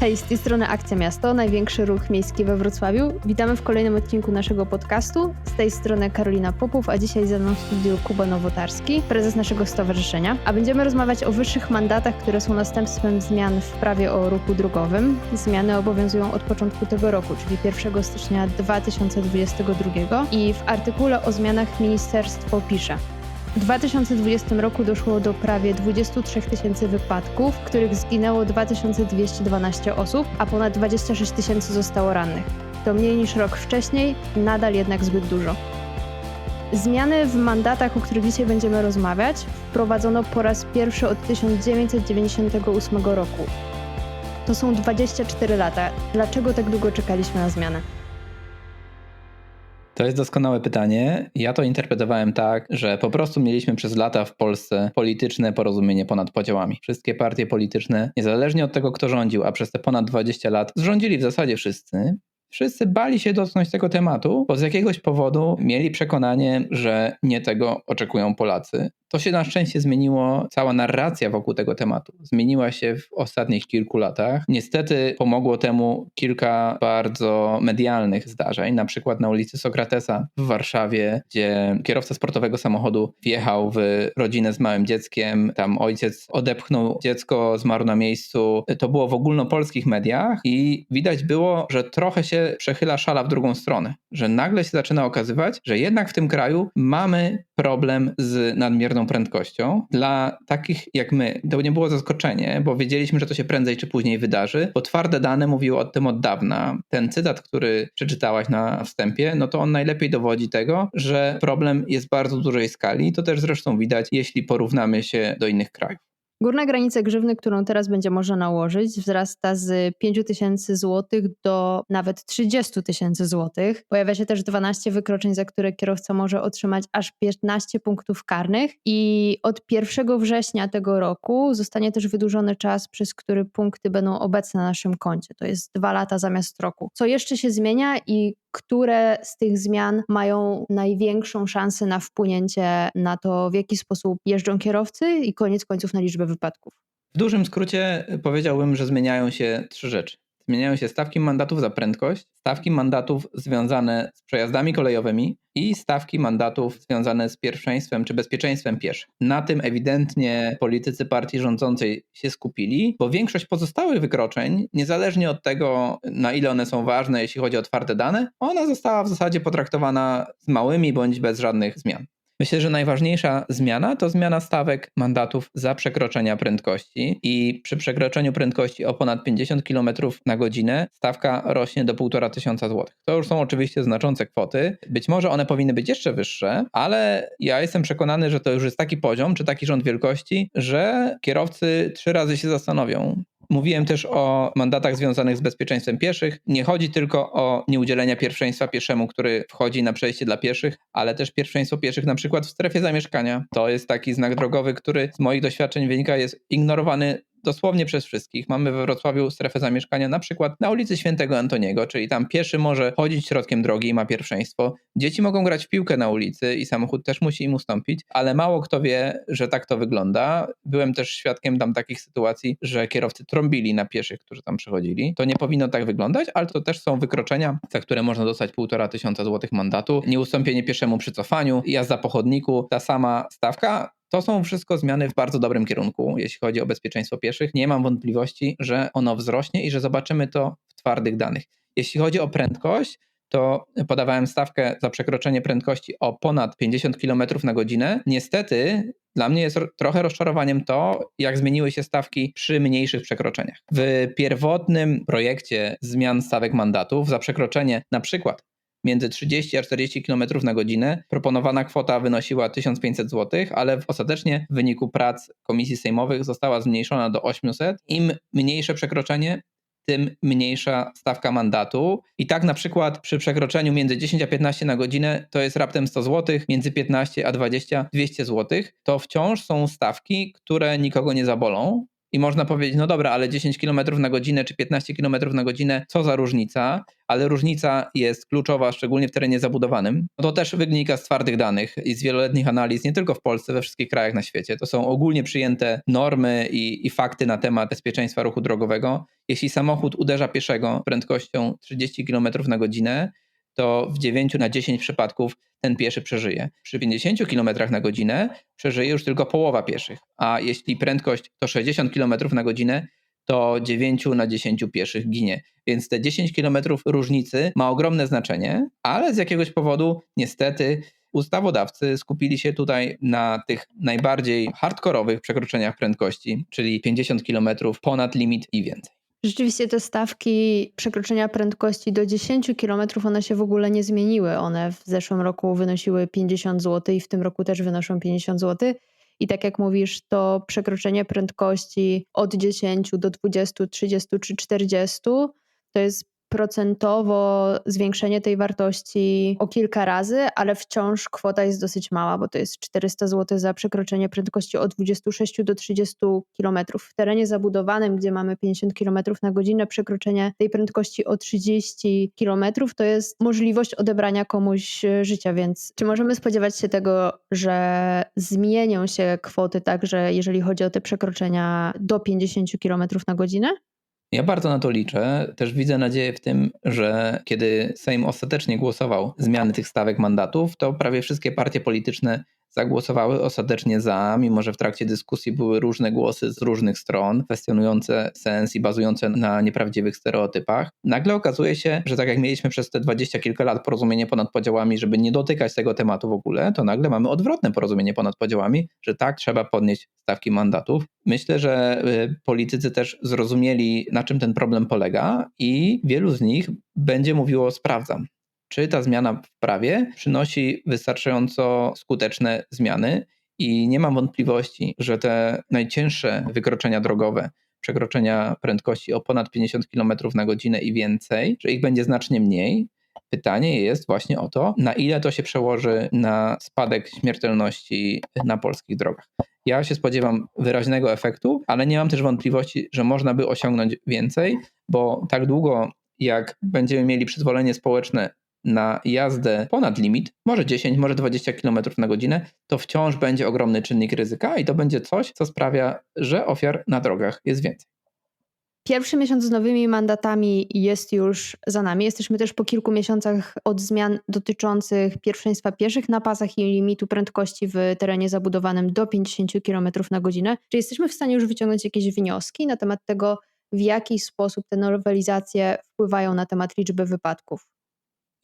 Hej, z tej strony Akcja Miasto, największy ruch miejski we Wrocławiu. Witamy w kolejnym odcinku naszego podcastu. Z tej strony Karolina Popów, a dzisiaj ze mną w studiu Kuba Nowotarski, prezes naszego stowarzyszenia. A będziemy rozmawiać o wyższych mandatach, które są następstwem zmian w prawie o ruchu drogowym. Zmiany obowiązują od początku tego roku, czyli 1 stycznia 2022 i w artykule o zmianach ministerstwo pisze w 2020 roku doszło do prawie 23 tysięcy wypadków, w których zginęło 2212 osób, a ponad 26 tysięcy zostało rannych. To mniej niż rok wcześniej, nadal jednak zbyt dużo. Zmiany w mandatach, o których dzisiaj będziemy rozmawiać, wprowadzono po raz pierwszy od 1998 roku. To są 24 lata. Dlaczego tak długo czekaliśmy na zmianę? To jest doskonałe pytanie. Ja to interpretowałem tak, że po prostu mieliśmy przez lata w Polsce polityczne porozumienie ponad podziałami. Wszystkie partie polityczne, niezależnie od tego, kto rządził, a przez te ponad 20 lat zrządzili w zasadzie wszyscy, Wszyscy bali się dotknąć tego tematu, bo z jakiegoś powodu mieli przekonanie, że nie tego oczekują Polacy. To się na szczęście zmieniło, cała narracja wokół tego tematu zmieniła się w ostatnich kilku latach. Niestety pomogło temu kilka bardzo medialnych zdarzeń, na przykład na ulicy Sokratesa w Warszawie, gdzie kierowca sportowego samochodu wjechał w rodzinę z małym dzieckiem, tam ojciec odepchnął dziecko, zmarł na miejscu. To było w ogólnopolskich mediach i widać było, że trochę się przechyla szala w drugą stronę, że nagle się zaczyna okazywać, że jednak w tym kraju mamy problem z nadmierną prędkością. Dla takich jak my to nie było zaskoczenie, bo wiedzieliśmy, że to się prędzej czy później wydarzy, bo twarde dane mówiły o tym od dawna. Ten cytat, który przeczytałaś na wstępie, no to on najlepiej dowodzi tego, że problem jest bardzo dużej skali. To też zresztą widać, jeśli porównamy się do innych krajów. Górna granica grzywny, którą teraz będzie można nałożyć, wzrasta z 5 tysięcy złotych do nawet 30 tysięcy złotych. Pojawia się też 12 wykroczeń, za które kierowca może otrzymać aż 15 punktów karnych i od 1 września tego roku zostanie też wydłużony czas, przez który punkty będą obecne na naszym koncie. To jest dwa lata zamiast roku. Co jeszcze się zmienia i które z tych zmian mają największą szansę na wpłynięcie na to, w jaki sposób jeżdżą kierowcy i koniec końców na liczbę wypadków? W dużym skrócie powiedziałbym, że zmieniają się trzy rzeczy. Zmieniają się stawki mandatów za prędkość, stawki mandatów związane z przejazdami kolejowymi i stawki mandatów związane z pierwszeństwem czy bezpieczeństwem pieszych. Na tym ewidentnie politycy partii rządzącej się skupili, bo większość pozostałych wykroczeń, niezależnie od tego, na ile one są ważne, jeśli chodzi o twarde dane, ona została w zasadzie potraktowana z małymi bądź bez żadnych zmian. Myślę, że najważniejsza zmiana to zmiana stawek mandatów za przekroczenia prędkości i przy przekroczeniu prędkości o ponad 50 km na godzinę stawka rośnie do 1,5 tysiąca złotych. To już są oczywiście znaczące kwoty. Być może one powinny być jeszcze wyższe, ale ja jestem przekonany, że to już jest taki poziom, czy taki rząd wielkości, że kierowcy trzy razy się zastanowią, Mówiłem też o mandatach związanych z bezpieczeństwem pieszych. Nie chodzi tylko o nieudzielenie pierwszeństwa pieszemu, który wchodzi na przejście dla pieszych, ale też pierwszeństwo pieszych na przykład w strefie zamieszkania. To jest taki znak drogowy, który z moich doświadczeń wynika, jest ignorowany dosłownie przez wszystkich. Mamy we Wrocławiu strefę zamieszkania na przykład na ulicy Świętego Antoniego, czyli tam pieszy może chodzić środkiem drogi i ma pierwszeństwo. Dzieci mogą grać w piłkę na ulicy i samochód też musi im ustąpić, ale mało kto wie, że tak to wygląda. Byłem też świadkiem tam takich sytuacji, że kierowcy trąbili na pieszych, którzy tam przechodzili. To nie powinno tak wyglądać, ale to też są wykroczenia, za które można dostać półtora tysiąca złotych mandatu. Nieustąpienie pieszemu przy cofaniu, jazda po chodniku, ta sama stawka. To są wszystko zmiany w bardzo dobrym kierunku, jeśli chodzi o bezpieczeństwo pieszych. Nie mam wątpliwości, że ono wzrośnie i że zobaczymy to w twardych danych. Jeśli chodzi o prędkość, to podawałem stawkę za przekroczenie prędkości o ponad 50 km na godzinę. Niestety dla mnie jest trochę rozczarowaniem to, jak zmieniły się stawki przy mniejszych przekroczeniach. W pierwotnym projekcie zmian stawek mandatów za przekroczenie na przykład między 30 a 40 km na godzinę. Proponowana kwota wynosiła 1500 zł, ale ostatecznie w wyniku prac komisji sejmowych została zmniejszona do 800. Im mniejsze przekroczenie, tym mniejsza stawka mandatu. I tak na przykład przy przekroczeniu między 10 a 15 na godzinę to jest raptem 100 zł, między 15 a 20 200 zł. To wciąż są stawki, które nikogo nie zabolą, I można powiedzieć, no dobra, ale 10 km na godzinę czy 15 km na godzinę, co za różnica? Ale różnica jest kluczowa, szczególnie w terenie zabudowanym. To też wynika z twardych danych i z wieloletnich analiz, nie tylko w Polsce, we wszystkich krajach na świecie. To są ogólnie przyjęte normy i, i fakty na temat bezpieczeństwa ruchu drogowego. Jeśli samochód uderza pieszego prędkością 30 km na godzinę, to w 9 na 10 przypadków ten pieszy przeżyje. Przy 50 km na godzinę przeżyje już tylko połowa pieszych, a jeśli prędkość to 60 km na godzinę, to 9 na 10 pieszych ginie. Więc te 10 km różnicy ma ogromne znaczenie, ale z jakiegoś powodu niestety ustawodawcy skupili się tutaj na tych najbardziej hardkorowych przekroczeniach prędkości, czyli 50 km ponad limit i więcej. Rzeczywiście te stawki przekroczenia prędkości do 10 km one się w ogóle nie zmieniły. One w zeszłym roku wynosiły 50 zł i w tym roku też wynoszą 50 zł. I tak jak mówisz, to przekroczenie prędkości od 10 do 20, 30 czy 40 to jest procentowo zwiększenie tej wartości o kilka razy, ale wciąż kwota jest dosyć mała, bo to jest 400 zł za przekroczenie prędkości od 26 do 30 km. W terenie zabudowanym, gdzie mamy 50 km na godzinę, przekroczenie tej prędkości o 30 km to jest możliwość odebrania komuś e, życia, więc czy możemy spodziewać się tego, że zmienią się kwoty także jeżeli chodzi o te przekroczenia do 50 km na godzinę? Ja bardzo na to liczę. Też widzę nadzieję w tym, że kiedy Sejm ostatecznie głosował zmiany tych stawek mandatów, to prawie wszystkie partie polityczne zagłosowały ostatecznie za, mimo że w trakcie dyskusji były różne głosy z różnych stron, kwestionujące sens i bazujące na nieprawdziwych stereotypach. Nagle okazuje się, że tak jak mieliśmy przez te dwadzieścia kilka lat porozumienie ponad podziałami, żeby nie dotykać tego tematu w ogóle, to nagle mamy odwrotne porozumienie ponad podziałami, że tak trzeba podnieść stawki mandatów. Myślę, że y, politycy też zrozumieli, na czym ten problem polega i wielu z nich będzie mówiło sprawdzam czy ta zmiana w prawie przynosi wystarczająco skuteczne zmiany. I nie mam wątpliwości, że te najcięższe wykroczenia drogowe, przekroczenia prędkości o ponad 50 km na godzinę i więcej, że ich będzie znacznie mniej. Pytanie jest właśnie o to, na ile to się przełoży na spadek śmiertelności na polskich drogach. Ja się spodziewam wyraźnego efektu, ale nie mam też wątpliwości, że można by osiągnąć więcej, bo tak długo jak będziemy mieli przyzwolenie społeczne na jazdę ponad limit, może 10, może 20 km na godzinę, to wciąż będzie ogromny czynnik ryzyka i to będzie coś, co sprawia, że ofiar na drogach jest więcej. Pierwszy miesiąc z nowymi mandatami jest już za nami. Jesteśmy też po kilku miesiącach od zmian dotyczących pierwszeństwa pieszych na pasach i limitu prędkości w terenie zabudowanym do 50 km na godzinę. Czy jesteśmy w stanie już wyciągnąć jakieś wnioski na temat tego, w jaki sposób te nowelizacje wpływają na temat liczby wypadków?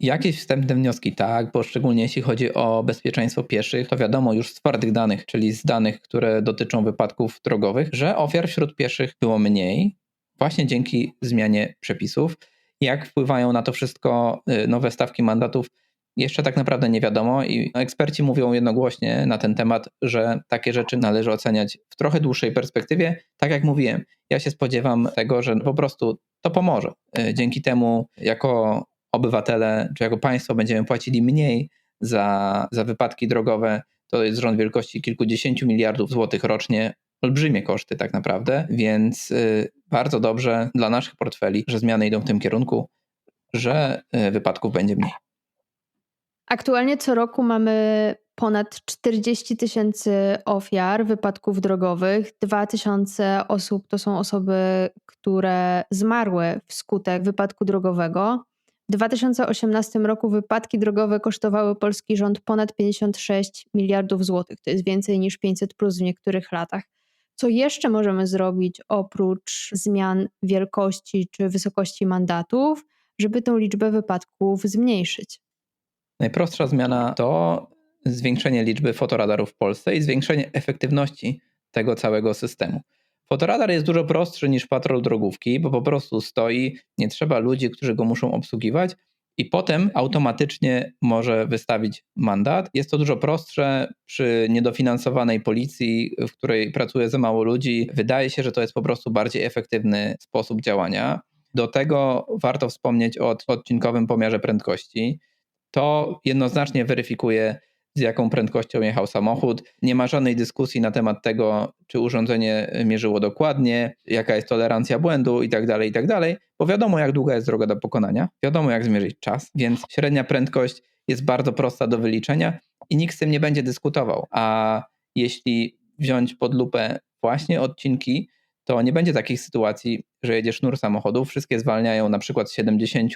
Jakieś wstępne wnioski, tak, bo szczególnie jeśli chodzi o bezpieczeństwo pieszych, to wiadomo już z twardych danych, czyli z danych, które dotyczą wypadków drogowych, że ofiar wśród pieszych było mniej, właśnie dzięki zmianie przepisów. Jak wpływają na to wszystko y, nowe stawki mandatów, jeszcze tak naprawdę nie wiadomo i eksperci mówią jednogłośnie na ten temat, że takie rzeczy należy oceniać w trochę dłuższej perspektywie. Tak jak mówiłem, ja się spodziewam tego, że po prostu to pomoże. Y, dzięki temu, jako obywatele, czy jako państwo będziemy płacili mniej za, za wypadki drogowe, to jest rząd wielkości kilkudziesięciu miliardów złotych rocznie. Olbrzymie koszty tak naprawdę, więc y, bardzo dobrze dla naszych portfeli, że zmiany idą w tym kierunku, że y, wypadków będzie mniej. Aktualnie co roku mamy ponad 40 tysięcy ofiar wypadków drogowych. 2 tysiące osób to są osoby, które zmarły wskutek wypadku drogowego. W 2018 roku wypadki drogowe kosztowały polski rząd ponad 56 miliardów złotych. To jest więcej niż 500 plus w niektórych latach. Co jeszcze możemy zrobić oprócz zmian wielkości czy wysokości mandatów, żeby tę liczbę wypadków zmniejszyć? Najprostsza zmiana to zwiększenie liczby fotoradarów w Polsce i zwiększenie efektywności tego całego systemu. Fotoradar jest dużo prostszy niż patrol drogówki, bo po prostu stoi, nie trzeba ludzi, którzy go muszą obsługiwać i potem automatycznie może wystawić mandat. Jest to dużo prostsze przy niedofinansowanej policji, w której pracuje za mało ludzi. Wydaje się, że to jest po prostu bardziej efektywny sposób działania. Do tego warto wspomnieć o odcinkowym pomiarze prędkości. To jednoznacznie weryfikuje z jaką prędkością jechał samochód. Nie ma żadnej dyskusji na temat tego, czy urządzenie mierzyło dokładnie, jaka jest tolerancja błędu i tak dalej, i tak bo wiadomo, jak długa jest droga do pokonania, wiadomo, jak zmierzyć czas, więc średnia prędkość jest bardzo prosta do wyliczenia i nikt z tym nie będzie dyskutował. A jeśli wziąć pod lupę właśnie odcinki, to nie będzie takich sytuacji, że jedzie sznur samochodów, wszystkie zwalniają na przykład z 70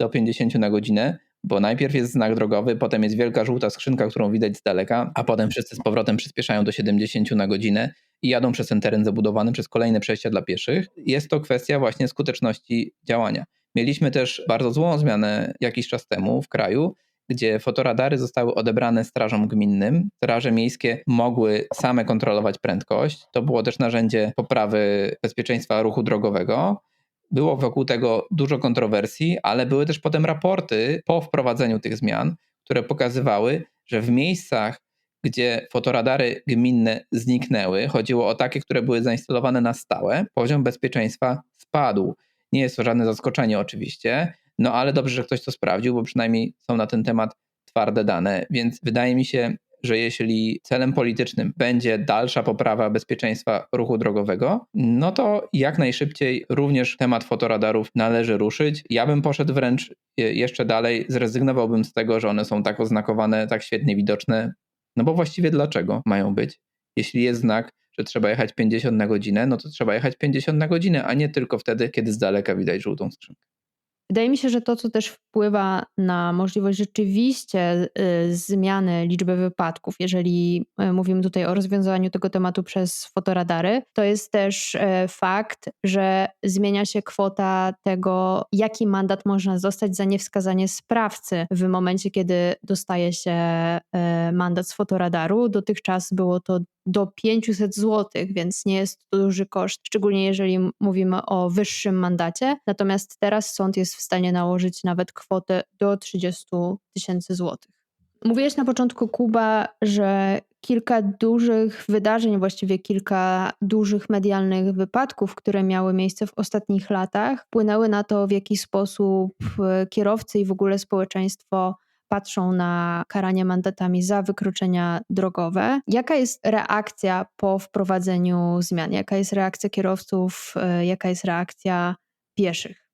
do 50 na godzinę, bo najpierw jest znak drogowy, potem jest wielka żółta skrzynka, którą widać z daleka, a potem wszyscy z powrotem przyspieszają do 70 na godzinę i jadą przez ten teren zabudowany, przez kolejne przejścia dla pieszych. Jest to kwestia właśnie skuteczności działania. Mieliśmy też bardzo złą zmianę jakiś czas temu w kraju, gdzie fotoradary zostały odebrane strażom gminnym. Straże miejskie mogły same kontrolować prędkość. To było też narzędzie poprawy bezpieczeństwa ruchu drogowego. Było wokół tego dużo kontrowersji, ale były też potem raporty po wprowadzeniu tych zmian, które pokazywały, że w miejscach, gdzie fotoradary gminne zniknęły, chodziło o takie, które były zainstalowane na stałe, poziom bezpieczeństwa spadł. Nie jest to żadne zaskoczenie oczywiście, no ale dobrze, że ktoś to sprawdził, bo przynajmniej są na ten temat twarde dane, więc wydaje mi się, że jeśli celem politycznym będzie dalsza poprawa bezpieczeństwa ruchu drogowego, no to jak najszybciej również temat fotoradarów należy ruszyć. Ja bym poszedł wręcz jeszcze dalej, zrezygnowałbym z tego, że one są tak oznakowane, tak świetnie widoczne. No bo właściwie dlaczego mają być? Jeśli jest znak, że trzeba jechać 50 na godzinę, no to trzeba jechać 50 na godzinę, a nie tylko wtedy, kiedy z daleka widać żółtą skrzynkę. Wydaje mi się, że to, co też wpływa na możliwość rzeczywiście y, zmiany liczby wypadków, jeżeli y, mówimy tutaj o rozwiązaniu tego tematu przez fotoradary, to jest też y, fakt, że zmienia się kwota tego, jaki mandat można dostać za niewskazanie sprawcy w momencie, kiedy dostaje się mandat z fotoradaru. Dotychczas było to do 500 zł, więc nie jest to duży koszt, szczególnie jeżeli mówimy o wyższym mandacie. Natomiast teraz sąd jest w stanie nałożyć nawet kwotę do 30 tysięcy złotych. Mówiłeś na początku, Kuba, że kilka dużych wydarzeń, właściwie kilka dużych medialnych wypadków, które miały miejsce w ostatnich latach, wpłynęły na to, w jaki sposób kierowcy i w ogóle społeczeństwo patrzą na karanie mandatami za wykroczenia drogowe. Jaka jest reakcja po wprowadzeniu zmian? Jaka jest reakcja kierowców? E, jaka jest reakcja pieszych?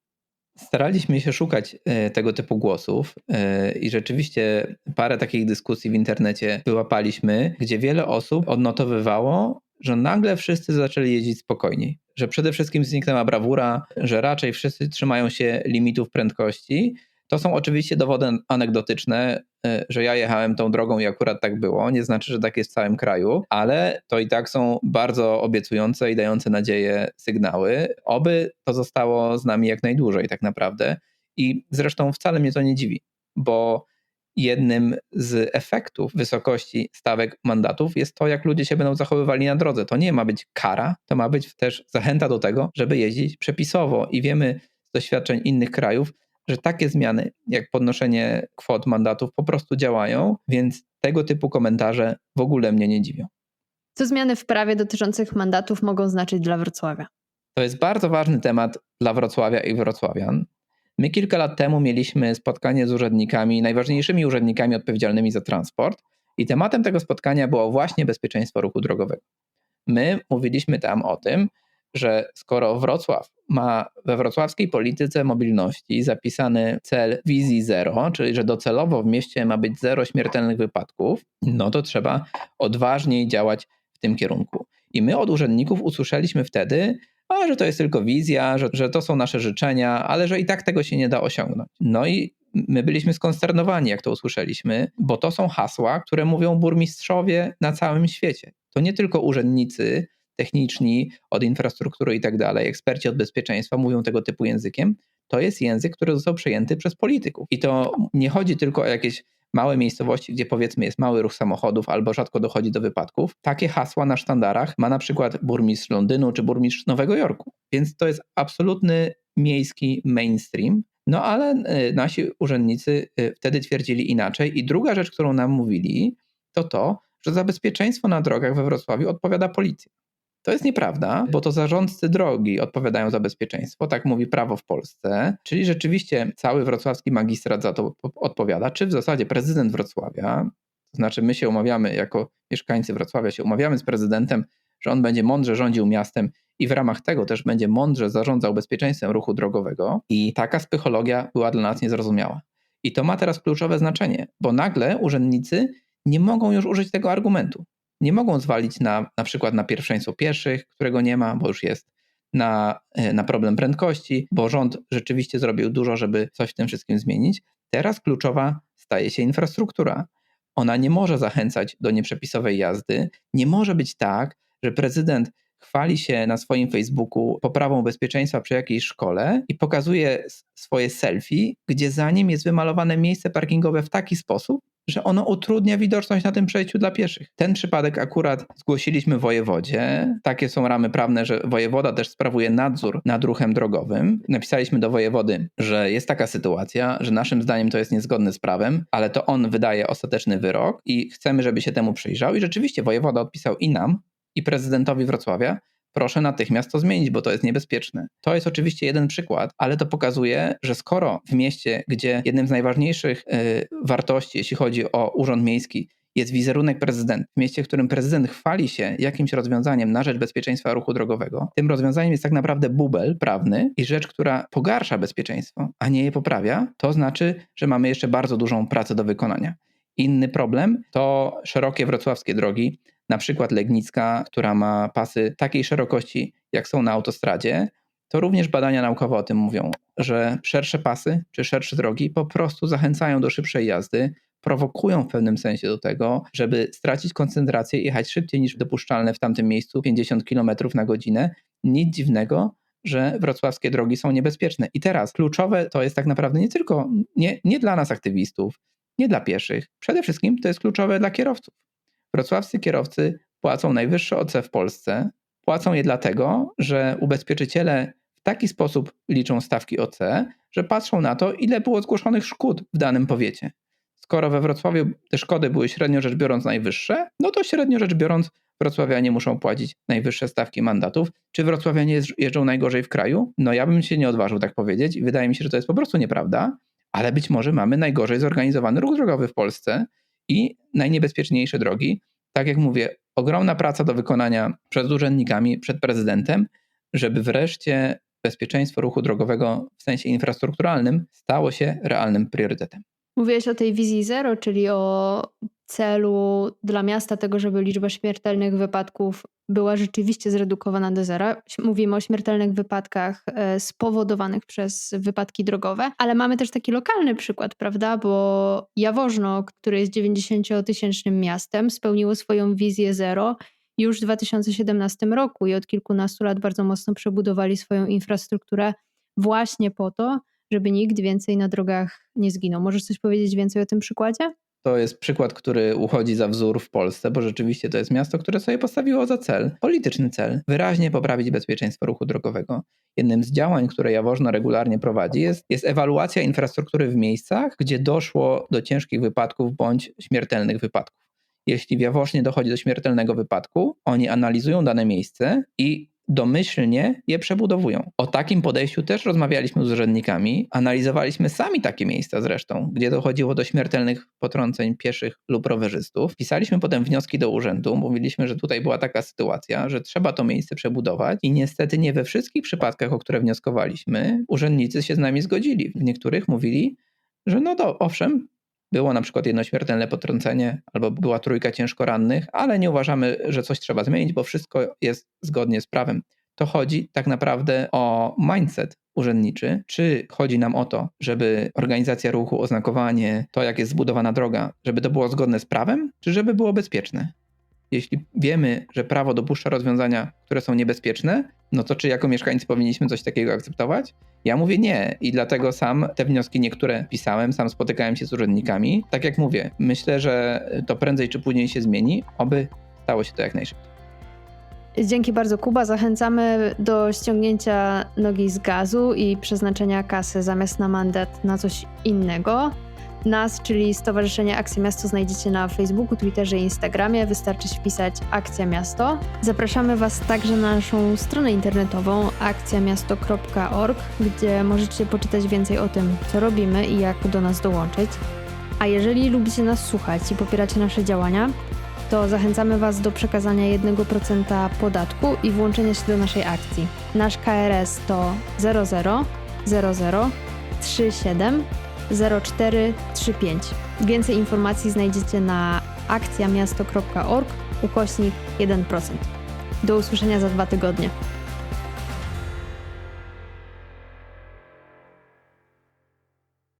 Staraliśmy się szukać e, tego typu głosów e, i rzeczywiście parę takich dyskusji w internecie wyłapaliśmy, gdzie wiele osób odnotowywało, że nagle wszyscy zaczęli jeździć spokojniej. Że przede wszystkim zniknęła brawura, że raczej wszyscy trzymają się limitów prędkości, to są oczywiście dowody anegdotyczne, y, że ja jechałem tą drogą i akurat tak było. Nie znaczy, że tak jest w całym kraju, ale to i tak są bardzo obiecujące i dające nadzieję sygnały. Oby to zostało z nami jak najdłużej, tak naprawdę. I zresztą wcale mnie to nie dziwi, bo jednym z efektów wysokości stawek mandatów jest to, jak ludzie się będą zachowywali na drodze. To nie ma być kara, to ma być też zachęta do tego, żeby jeździć przepisowo. I wiemy z doświadczeń innych krajów, że takie zmiany, jak podnoszenie kwot mandatów, po prostu działają, więc tego typu komentarze w ogóle mnie nie dziwią. Co zmiany w prawie dotyczących mandatów mogą znaczyć dla Wrocławia? To jest bardzo ważny temat dla Wrocławia i wrocławian. My kilka lat temu mieliśmy spotkanie z urzędnikami, najważniejszymi urzędnikami odpowiedzialnymi za transport, i tematem tego spotkania było właśnie bezpieczeństwo ruchu drogowego. My mówiliśmy tam o tym, że skoro Wrocław ma we wrocławskiej polityce mobilności zapisany cel wizji zero, czyli że docelowo w mieście ma być zero śmiertelnych wypadków, no to trzeba odważniej działać w tym kierunku. I my od urzędników usłyszeliśmy wtedy, a, że to jest tylko wizja, że, że to są nasze życzenia, ale że i tak tego się nie da osiągnąć. No i my byliśmy skonsternowani, jak to usłyszeliśmy, bo to są hasła, które mówią burmistrzowie na całym świecie. To nie tylko urzędnicy techniczni, od infrastruktury i tak dalej, eksperci od bezpieczeństwa mówią tego typu językiem, to jest język, który został przejęty przez polityków. I to nie chodzi tylko o jakieś małe miejscowości, gdzie powiedzmy jest mały ruch samochodów albo rzadko dochodzi do wypadków. Takie hasła na sztandarach ma na przykład burmistrz Londynu czy burmistrz Nowego Jorku. Więc to jest absolutny miejski mainstream. No ale y, nasi urzędnicy y, wtedy twierdzili inaczej. I druga rzecz, którą nam mówili, to to, że za bezpieczeństwo na drogach we Wrocławiu odpowiada policja. To jest nieprawda, bo to zarządcy drogi odpowiadają za bezpieczeństwo, tak mówi prawo w Polsce, czyli rzeczywiście cały wrocławski magistrat za to odpowiada, czy w zasadzie prezydent Wrocławia, To znaczy, my się umawiamy jako mieszkańcy Wrocławia, się umawiamy z prezydentem, że on będzie mądrze rządził miastem i w ramach tego też będzie mądrze zarządzał bezpieczeństwem ruchu drogowego. I taka psychologia była dla nas niezrozumiała. I to ma teraz kluczowe znaczenie, bo nagle urzędnicy nie mogą już użyć tego argumentu. Nie mogą zwalić na, na przykład na pierwszeństwo pieszych, którego nie ma, bo już jest, na, e, na problem prędkości, bo rząd rzeczywiście zrobił dużo, żeby coś w tym wszystkim zmienić. Teraz kluczowa staje się infrastruktura. Ona nie może zachęcać do nieprzepisowej jazdy. Nie może być tak, że prezydent chwali się na swoim Facebooku poprawą bezpieczeństwa przy jakiejś szkole i pokazuje swoje selfie, gdzie za nim jest wymalowane miejsce parkingowe w taki sposób, że ono utrudnia widoczność na tym przejściu dla pieszych. Ten przypadek akurat zgłosiliśmy wojewodzie. Takie są ramy prawne, że wojewoda też sprawuje nadzór nad ruchem drogowym. Napisaliśmy do wojewody, że jest taka sytuacja, że naszym zdaniem to jest niezgodne z prawem, ale to on wydaje ostateczny wyrok i chcemy, żeby się temu przyjrzał. I rzeczywiście wojewoda odpisał i nam, i prezydentowi Wrocławia, proszę natychmiast to zmienić, bo to jest niebezpieczne. To jest oczywiście jeden przykład, ale to pokazuje, że skoro w mieście, gdzie jednym z najważniejszych y, wartości, jeśli chodzi o urząd miejski, jest wizerunek prezydenta, w mieście, w którym prezydent chwali się jakimś rozwiązaniem na rzecz bezpieczeństwa ruchu drogowego, tym rozwiązaniem jest tak naprawdę bubel prawny i rzecz, która pogarsza bezpieczeństwo, a nie je poprawia, to znaczy, że mamy jeszcze bardzo dużą pracę do wykonania. Inny problem to szerokie wrocławskie drogi, na przykład Legnicka, która ma pasy takiej szerokości, jak są na autostradzie, to również badania naukowe o tym mówią, że szersze pasy czy szersze drogi po prostu zachęcają do szybszej jazdy, prowokują w pewnym sensie do tego, żeby stracić koncentrację i jechać szybciej niż dopuszczalne w tamtym miejscu 50 km na godzinę. Nic dziwnego, że wrocławskie drogi są niebezpieczne. I teraz kluczowe to jest tak naprawdę nie tylko, nie, nie dla nas aktywistów, nie dla pieszych, przede wszystkim to jest kluczowe dla kierowców. Wrocławscy kierowcy płacą najwyższe OC w Polsce. Płacą je dlatego, że ubezpieczyciele w taki sposób liczą stawki OC, że patrzą na to, ile było zgłoszonych szkód w danym powiecie. Skoro we Wrocławiu te szkody były średnio rzecz biorąc najwyższe, no to średnio rzecz biorąc wrocławianie muszą płacić najwyższe stawki mandatów. Czy wrocławianie jeżdżą najgorzej w kraju? No ja bym się nie odważył tak powiedzieć i wydaje mi się, że to jest po prostu nieprawda, ale być może mamy najgorzej zorganizowany ruch drogowy w Polsce i najniebezpieczniejsze drogi. Tak jak mówię, ogromna praca do wykonania przed urzędnikami, przed prezydentem, żeby wreszcie bezpieczeństwo ruchu drogowego w sensie infrastrukturalnym stało się realnym priorytetem. Mówiłeś o tej wizji zero, czyli o celu dla miasta tego, żeby liczba śmiertelnych wypadków była rzeczywiście zredukowana do zera. Mówimy o śmiertelnych wypadkach e, spowodowanych przez wypadki drogowe, ale mamy też taki lokalny przykład, prawda? Bo Jaworzno, które jest 90-tysięcznym miastem, spełniło swoją wizję zero już w 2017 roku i od kilkunastu lat bardzo mocno przebudowali swoją infrastrukturę właśnie po to, żeby nikt więcej na drogach nie zginął. Możesz coś powiedzieć więcej o tym przykładzie? To jest przykład, który uchodzi za wzór w Polsce, bo rzeczywiście to jest miasto, które sobie postawiło za cel, polityczny cel, wyraźnie poprawić bezpieczeństwo ruchu drogowego. Jednym z działań, które Jaworzno regularnie prowadzi, jest, jest ewaluacja infrastruktury w miejscach, gdzie doszło do ciężkich wypadków bądź śmiertelnych wypadków. Jeśli w Jaworznie dochodzi do śmiertelnego wypadku, oni analizują dane miejsce i domyślnie je przebudowują. O takim podejściu też rozmawialiśmy z urzędnikami, analizowaliśmy sami takie miejsca zresztą, gdzie dochodziło do śmiertelnych potrąceń pieszych lub rowerzystów. Pisaliśmy potem wnioski do urzędu, mówiliśmy, że tutaj była taka sytuacja, że trzeba to miejsce przebudować i niestety nie we wszystkich przypadkach, o które wnioskowaliśmy, urzędnicy się z nami zgodzili. W niektórych mówili, że no to owszem, było na przykład jedno śmiertelne potrącenie albo była trójka ciężko rannych, ale nie uważamy, że coś trzeba zmienić, bo wszystko jest zgodnie z prawem. To chodzi tak naprawdę o mindset urzędniczy. Czy chodzi nam o to, żeby organizacja ruchu, oznakowanie, to jak jest zbudowana droga, żeby to było zgodne z prawem, czy żeby było bezpieczne? Jeśli wiemy, że prawo dopuszcza rozwiązania, które są niebezpieczne, no to czy jako mieszkańcy powinniśmy coś takiego akceptować? Ja mówię nie i dlatego sam te wnioski niektóre pisałem, sam spotykałem się z urzędnikami. Tak jak mówię, myślę, że to prędzej czy później się zmieni, oby stało się to jak najszybciej. Dzięki bardzo Kuba. Zachęcamy do ściągnięcia nogi z gazu i przeznaczenia kasy zamiast na mandat na coś innego. Nas, czyli Stowarzyszenie Akcja Miasto, znajdziecie na Facebooku, Twitterze i Instagramie. Wystarczy wpisać Akcja Miasto. Zapraszamy Was także na naszą stronę internetową akcjamiasto.org, gdzie możecie poczytać więcej o tym, co robimy i jak do nas dołączyć. A jeżeli lubicie nas słuchać i popieracie nasze działania, to zachęcamy Was do przekazania 1% podatku i włączenia się do naszej akcji. Nasz KRS to 00 00 0435. Więcej informacji znajdziecie na akcjamiasto.org ukośnik 1%. Do usłyszenia za dwa tygodnie.